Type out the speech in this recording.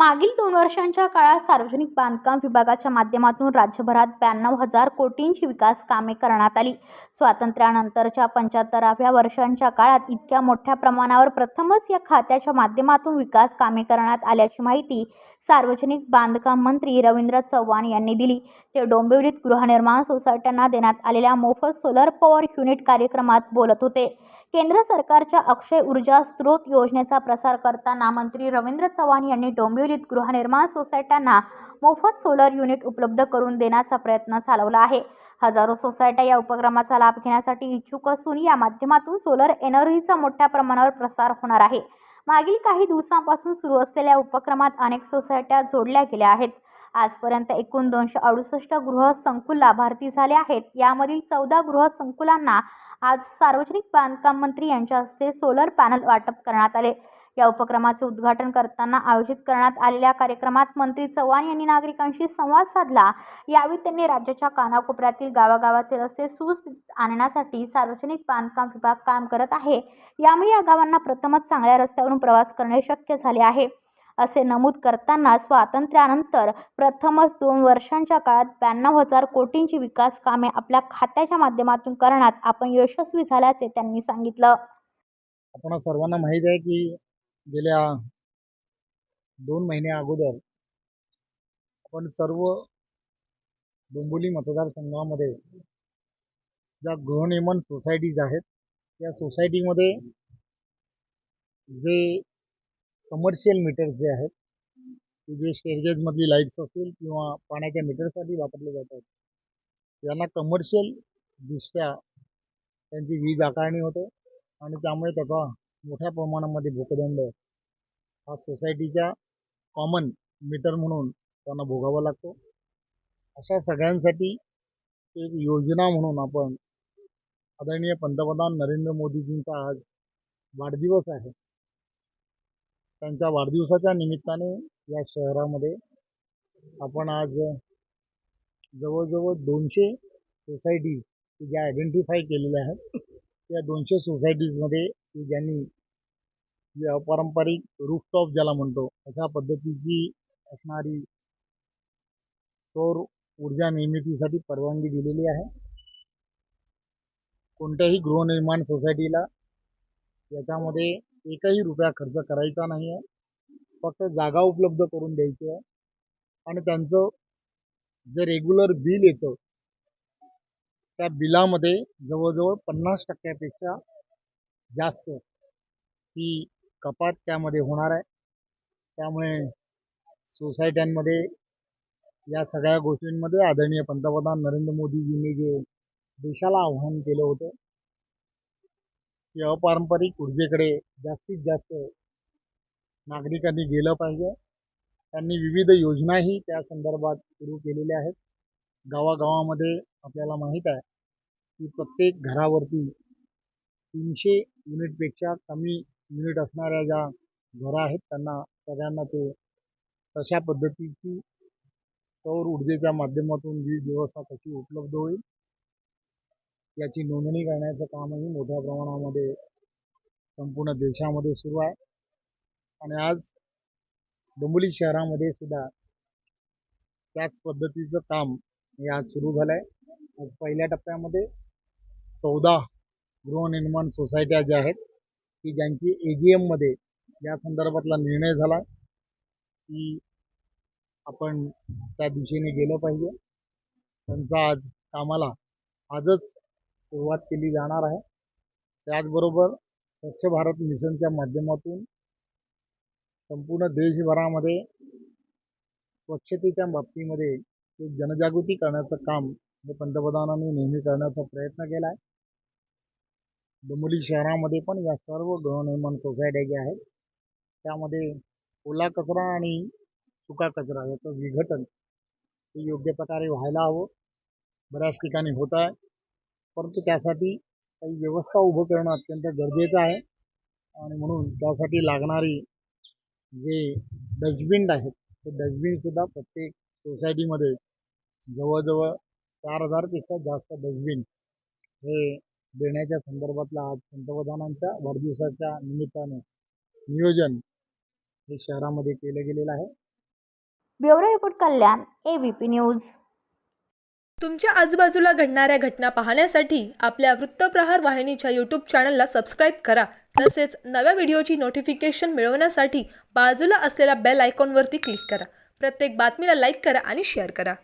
मागील दोन वर्षांच्या काळात सार्वजनिक बांधकाम विभागाच्या माध्यमातून राज्यभरात ब्याण्णव हजार कोटींची विकास कामे करण्यात आली. स्वातंत्र्यानंतरच्या पंच्याहत्तराव्या वर्षांच्या काळात इतक्या मोठ्या प्रमाणावर प्रथमच या खात्याच्या माध्यमातून विकास कामे करण्यात आल्याची माहिती सार्वजनिक बांधकाम मंत्री रवींद्र चव्हाण यांनी दिली. ते डोंबिवलीत गृहनिर्माण सोसायट्यांना देण्यात आलेल्या मोफत सोलर पॉवर युनिट कार्यक्रमात बोलत होते. केंद्र सरकारच्या अक्षय ऊर्जा स्रोत योजनेचा प्रसार करताना मंत्री रवींद्र चव्हाण यांनी डोंबिवली डोंबिवलीत गृहनिर्माण सोसायट्यांना मोफत सोलर युनिट उपलब्ध करून देण्याचा प्रयत्न चालवला आहे. हजारो सोसायट्या या उपक्रमाचा लाभ घेण्यासाठी इच्छुक असून या माध्यमातून सोलर एनर्जीचा मोठ्या प्रमाणावर प्रसार होणार आहे. मागील काही दिवसांपासून सुरू असलेल्या उपक्रमात अनेक सोसायट्या जोडल्या गेल्या आहेत. आजपर्यंत एकूण दोनशे अडुसष्ट गृहसंकुल लाभार्थी झाले आहेत. यामधील चौदा गृहसंकुलांना आज सार्वजनिक बांधकाम मंत्री यांच्या हस्ते सोलर पॅनल वाटप करण्यात आले. या उपक्रमाचे उद्घाटन करताना आयोजित करण्यात आलेल्या कार्यक्रमात मंत्री चव्हाण यांनी नागरिकांशी संवाद साधला. यावेळी त्यांनी राज्याच्या कानाकोपऱ्यातील गावागावाचे रस्ते सुस्थितीत आणण्यासाठी सार्वजनिक बांधकाम विभाग काम करत आहे. यामुळे या गावांना प्रथमच चांगल्या रस्त्यावरून प्रवास करणे शक्य झाले आहे. असे नमूद करताना स्वातंत्र्यानंतर प्रथमच दोन वर्षांच्या काळात ब्याण्णव हजार कोटींची विकास कामे आपल्या खात्याच्या माध्यमातून करण्यात आपण यशस्वी झाल्याचे त्यांनी सांगितलं. आपण सर्वांना माहीत आहे की गेल्या दोन महिन्या अगोदर आपण सर्व डोंबिवली मतदारसंघामध्ये ज्या गृहनिर्माण सोसायटीज आहेत त्या सोसायटीमध्ये जे कमर्शियल मीटर्स जे आहेत ते जे स्टेरगेजमधली लाईट्स असतील किंवा पाण्याच्या मीटरसाठी वापरले जातात यांना कमर्शियल दृष्ट्या त्यांची वीज आकारणी होते आणि त्यामुळे त्याचा मोठ्या प्रमाणामध्ये भूकदंड हा सोसायटीच्या कॉमन मीटर म्हणून त्यांना भोगावा लागतो. अशा सगळ्यांसाठी एक योजना म्हणून आपण आदरणीय पंतप्रधान नरेंद्र मोदीजींचा आज वाढदिवस आहे. त्यांच्या वाढदिवसाच्या निमित्ताने या शहरामध्ये आपण आज जवळजवळ दोनशे सोसायटीज ज्या आयडेंटिफाय केलेल्या आहेत त्या दोनशे सोसायटीजमध्ये की ज्यांनी पारंपरिक रूफटॉप ज्याला म्हणतो अशा पद्धतीची असणारी सौर ऊर्जा निर्मितीसाठी परवानगी दिलेली आहे. कोणत्याही गृहनिर्माण सोसायटीला याच्यामध्ये एकही रुपया खर्च करायचा नाही आहे. फक्त जागा उपलब्ध करून द्यायची आहे. आणि त्यांचं जे रेग्युलर बिल येतं त्या बिलामध्ये जवळजवळ पन्नास टक्क्यापेक्षा जास्त ही कपात त्यामध्ये होणार आहे. त्यामुळे सोसायट्यांमध्ये या सगळ्या गोष्टींमध्ये आदरणीय पंतप्रधान नरेंद्र मोदीजींनी जे देशाला आव्हान केलं होतं की अपारंपरिक ऊर्जेकडे जास्तीत जास्त नागरिकांनी गेलं पाहिजे. त्यांनी विविध योजनाही त्या संदर्भात सुरू केलेल्या आहेत. गावागावामध्ये आपल्याला माहीत आहे की प्रत्येक घरावरती तीनशे युनिटपेक्षा कमी युनिट असणाऱ्या ज्या घरं आहेत त्यांना सगळ्यांना ते तशा पद्धतीची सौर ऊर्जेच्या माध्यमातून वीज व्यवस्था कशी उपलब्ध होईल याची नोंदणी करण्याचं कामही मोठ्या प्रमाणामध्ये संपूर्ण देशामध्ये सुरू आहे. आणि आज डोंबिवली शहरामध्ये सुद्धा त्याच पद्धतीचं काम हे आज सुरू झालं आहे आज पहिल्या टप्प्यामध्ये चौदा गृहनिर्माण सोसायट्या ज्या आहेत की ज्यांची ए जी एममध्ये या संदर्भातला निर्णय झाला की आपण त्या दिशेने गेलं पाहिजे. त्यांचा आज कामाला आजच सुरुवात केली जाणार आहे. त्याचबरोबर स्वच्छ भारत मिशनच्या माध्यमातून संपूर्ण देशभरामध्ये स्वच्छतेच्या बाबतीमध्ये एक जनजागृती करण्याचं काम हे पंतप्रधानांनी नेहमी करण्याचा प्रयत्न केला आहे डोंबिवली शहरामध्ये पण या सर्व गृहनिर्माण सोसायट्या ज्या आहेत त्यामध्ये ओला कचरा आणि सुका कचरा याचं विघटन हे योग्य प्रकारे व्हायला हवं. बऱ्याच ठिकाणी होत आहे. परंतु त्यासाठी काही व्यवस्था उभं करणं अत्यंत गरजेचं आहे. आणि म्हणून त्यासाठी लागणारी जे डस्टबिन आहेत ते डस्टबिनसुद्धा प्रत्येक सोसायटीमध्ये जवळजवळ चार हजारपेक्षा जास्त डस्टबिन हे देण्याच्या संदर्भातला आज पंतप्रधानांच्या वाढदिवसाच्या निमित्तानं नियोजन हे शहरामध्ये केलं गेलेलं आहे. Bureau report Kalyan A news. तुमच्या आजूबाजूला घडणाऱ्या घटना पाहण्यासाठी आपल्या वृत्तप्रहार वाहिनीच्या यूट्यूब चॅनलला सबस्क्राईब करा. तसेच नव्या व्हिडिओची नोटिफिकेशन मिळवण्यासाठी बाजूला असलेल्या बेल आयकॉनवरती क्लिक करा. प्रत्येक बातमीला लाईक करा आणि शेअर करा.